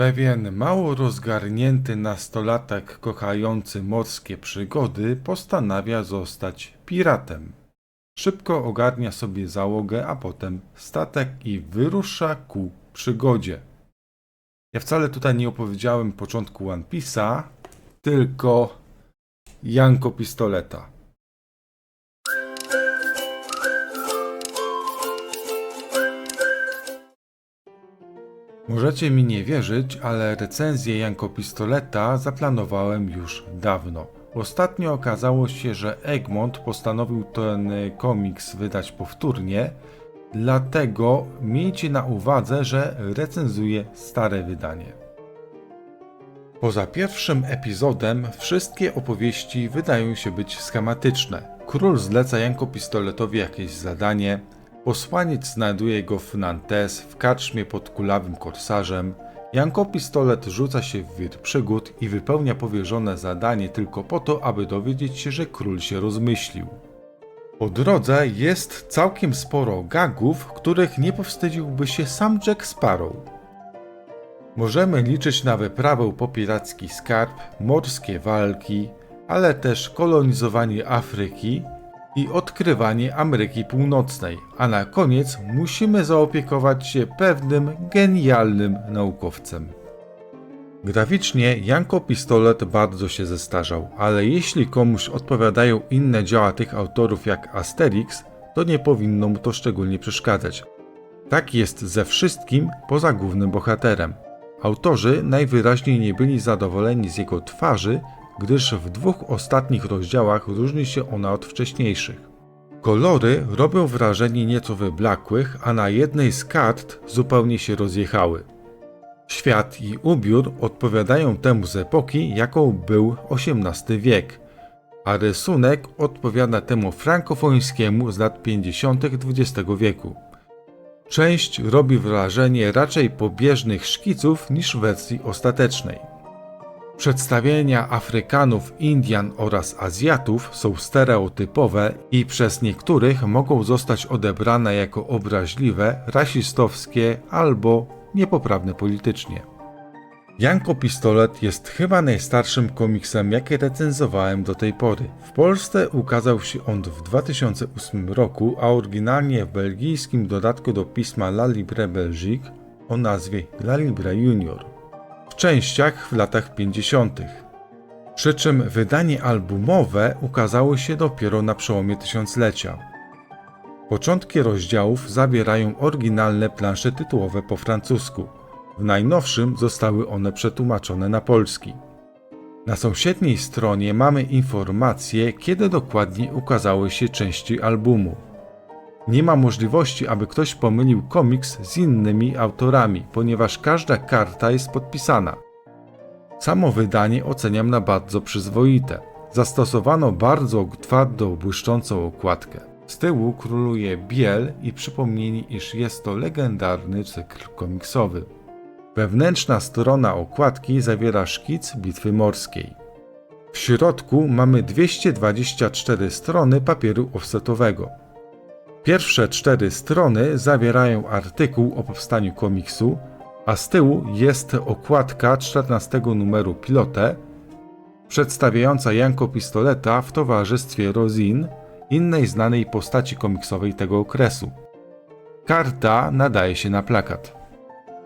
Pewien mało rozgarnięty nastolatek kochający morskie przygody postanawia zostać piratem. Szybko ogarnia sobie załogę, a potem statek i wyrusza ku przygodzie. Ja wcale tutaj nie opowiedziałem początku One Piece'a, tylko Janko Pistoleta. Możecie mi nie wierzyć, ale recenzję Janko Pistoleta zaplanowałem już dawno. Ostatnio okazało się, że Egmont postanowił ten komiks wydać powtórnie, dlatego miejcie na uwadze, że recenzuję stare wydanie. Poza pierwszym epizodem wszystkie opowieści wydają się być schematyczne. Król zleca Janko Pistoletowi jakieś zadanie, posłaniec znajduje go w Nantes w karczmie pod kulawym korsarzem, Janko Pistolet rzuca się w wir przygód i wypełnia powierzone zadanie tylko po to, aby dowiedzieć się, że król się rozmyślił. Po drodze jest całkiem sporo gagów, których nie powstydziłby się sam Jack Sparrow. Możemy liczyć na wyprawę po piracki skarb, morskie walki, ale też kolonizowanie Afryki i odkrywanie Ameryki Północnej, a na koniec musimy zaopiekować się pewnym genialnym naukowcem. Graficznie Janko Pistolet bardzo się zestarzał, ale jeśli komuś odpowiadają inne dzieła tych autorów jak Asterix, to nie powinno mu to szczególnie przeszkadzać. Tak jest ze wszystkim poza głównym bohaterem. Autorzy najwyraźniej nie byli zadowoleni z jego twarzy, gdyż w dwóch ostatnich rozdziałach różni się ona od wcześniejszych. Kolory robią wrażenie nieco wyblakłych, a na jednej z kart zupełnie się rozjechały. Świat i ubiór odpowiadają temu z epoki, jaką był XVIII wiek, a rysunek odpowiada temu frankofońskiemu z lat 50. XX wieku. Część robi wrażenie raczej pobieżnych szkiców niż wersji ostatecznej. Przedstawienia Afrykanów, Indian oraz Azjatów są stereotypowe i przez niektórych mogą zostać odebrane jako obraźliwe, rasistowskie albo niepoprawne politycznie. Janko Pistolet jest chyba najstarszym komiksem, jaki recenzowałem do tej pory. W Polsce ukazał się on w 2008 roku, a oryginalnie w belgijskim dodatku do pisma La Libre Belgique o nazwie La Libre Junior w częściach w latach 50. Przy czym wydanie albumowe ukazało się dopiero na przełomie tysiąclecia. Początki rozdziałów zawierają oryginalne plansze tytułowe po francusku. W najnowszym zostały one przetłumaczone na polski. Na sąsiedniej stronie mamy informacje, kiedy dokładnie ukazały się części albumu. Nie ma możliwości, aby ktoś pomylił komiks z innymi autorami, ponieważ każda karta jest podpisana. Samo wydanie oceniam na bardzo przyzwoite. Zastosowano bardzo twardą, błyszczącą okładkę. Z tyłu króluje biel i przypomnienie, iż jest to legendarny cykl komiksowy. Wewnętrzna strona okładki zawiera szkic bitwy morskiej. W środku mamy 224 strony papieru offsetowego. Pierwsze cztery strony zawierają artykuł o powstaniu komiksu, a z tyłu jest okładka 14 numeru Pilotę, przedstawiająca Janko Pistoleta w towarzystwie Rosin, innej znanej postaci komiksowej tego okresu. Karta nadaje się na plakat.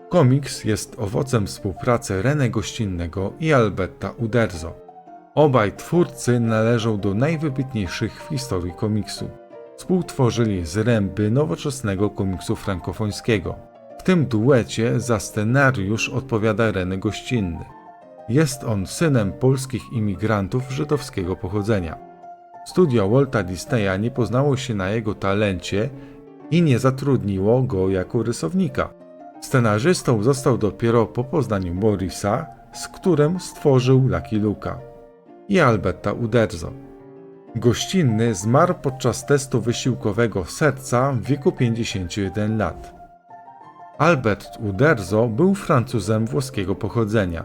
Komiks jest owocem współpracy René Gościnnego i Alberta Uderzo. Obaj twórcy należą do najwybitniejszych w historii komiksu współtworzyli zręby nowoczesnego komiksu frankofońskiego. W tym duecie za scenariusz odpowiada René Gościnny. Jest on synem polskich imigrantów żydowskiego pochodzenia. Studio Walta Disneya nie poznało się na jego talencie i nie zatrudniło go jako rysownika. Scenarzystą został dopiero po poznaniu Morrisa, z którym stworzył Lucky Luka i Alberta Uderzo. Gościnny zmarł podczas testu wysiłkowego serca w wieku 51 lat. Albert Uderzo był Francuzem włoskiego pochodzenia.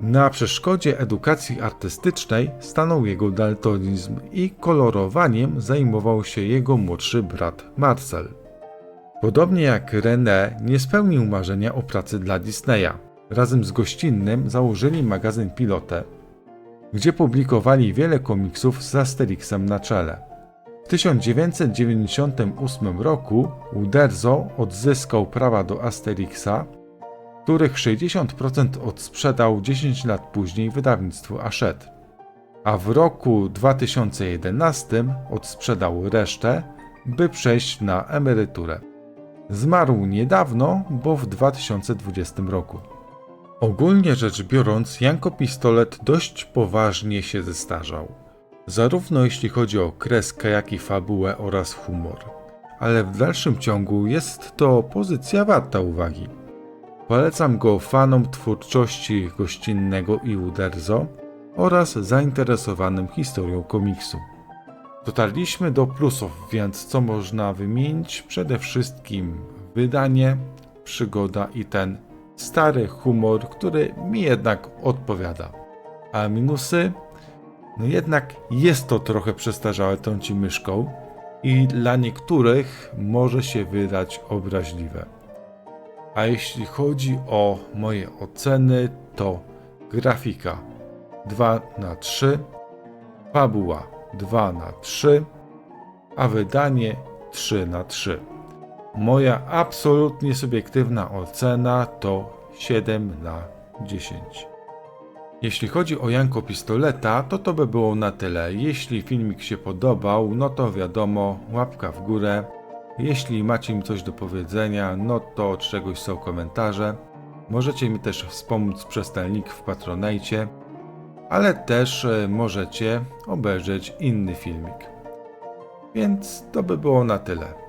Na przeszkodzie edukacji artystycznej stanął jego daltonizm i kolorowaniem zajmował się jego młodszy brat Marcel. Podobnie jak René, nie spełnił marzenia o pracy dla Disneya. razem z gościnnym założyli magazyn Pilotę, gdzie publikowali wiele komiksów z Asterixem na czele. W 1998 roku Uderzo odzyskał prawa do Asterixa, których 60% odsprzedał 10 lat później wydawnictwu Hachette, a w roku 2011 odsprzedał resztę, by przejść na emeryturę. Zmarł niedawno, bo w 2020 roku. Ogólnie rzecz biorąc, Janko Pistolet dość poważnie się zestarzał. Zarówno jeśli chodzi o kreskę, jak i fabułę oraz humor. Ale w dalszym ciągu jest to pozycja warta uwagi. Polecam go fanom twórczości gościnnego i Uderzo oraz zainteresowanym historią komiksu. Dotarliśmy do plusów, więc co można wymienić? Przede wszystkim wydanie, przygoda i ten stary humor, który mi jednak odpowiada. A minusy? No jednak jest to trochę przestarzałe tą myszką i dla niektórych może się wydać obraźliwe. A jeśli chodzi o moje oceny, to grafika 2 na 3, fabuła 2 na 3, a wydanie 3 na 3. Moja absolutnie subiektywna ocena to 7 na 10. Jeśli chodzi o Janko Pistoleta, to to by było na tyle. Jeśli filmik się podobał, no to wiadomo, łapka w górę. Jeśli macie mi coś do powiedzenia, no to od czegoś są komentarze. Możecie mi też wspomóc przez ten link w Patronajcie, ale też e, możecie obejrzeć inny filmik. Więc to by było na tyle.